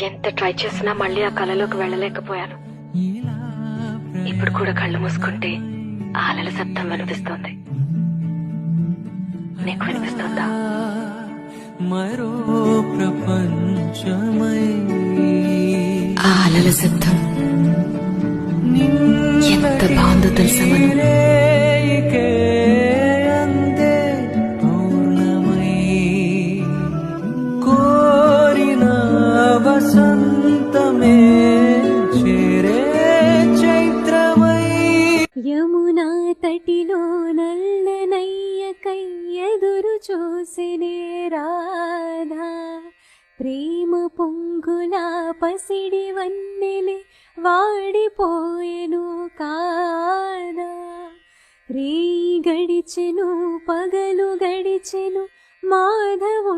ఎంత ట్రై చేసినా మళ్ళీ ఆ కళలోకి వెళ్ళలేకపోయాను. ఇప్పుడు కూడా కళ్ళు మూసుకుంటే ఆ అలల శబ్దం వినిపిస్తోంది. నీకు వినిపిస్తుందా? మరో ప్రపంచమై ఆ అలల శబ్దం. ఎంత బాగుందో తెలుసా మనం వసంతమే చేరే చైత్రమై. యమునా తటిలో నల్లనయ్యకై ఎదురు చూసినే రాధా. ప్రేమ పొంగులా పసిడి వన్నెలే వాడిపోయెను కాదా. రే గడిచెను పగలు గడిచెను మాధవుండురాలేదే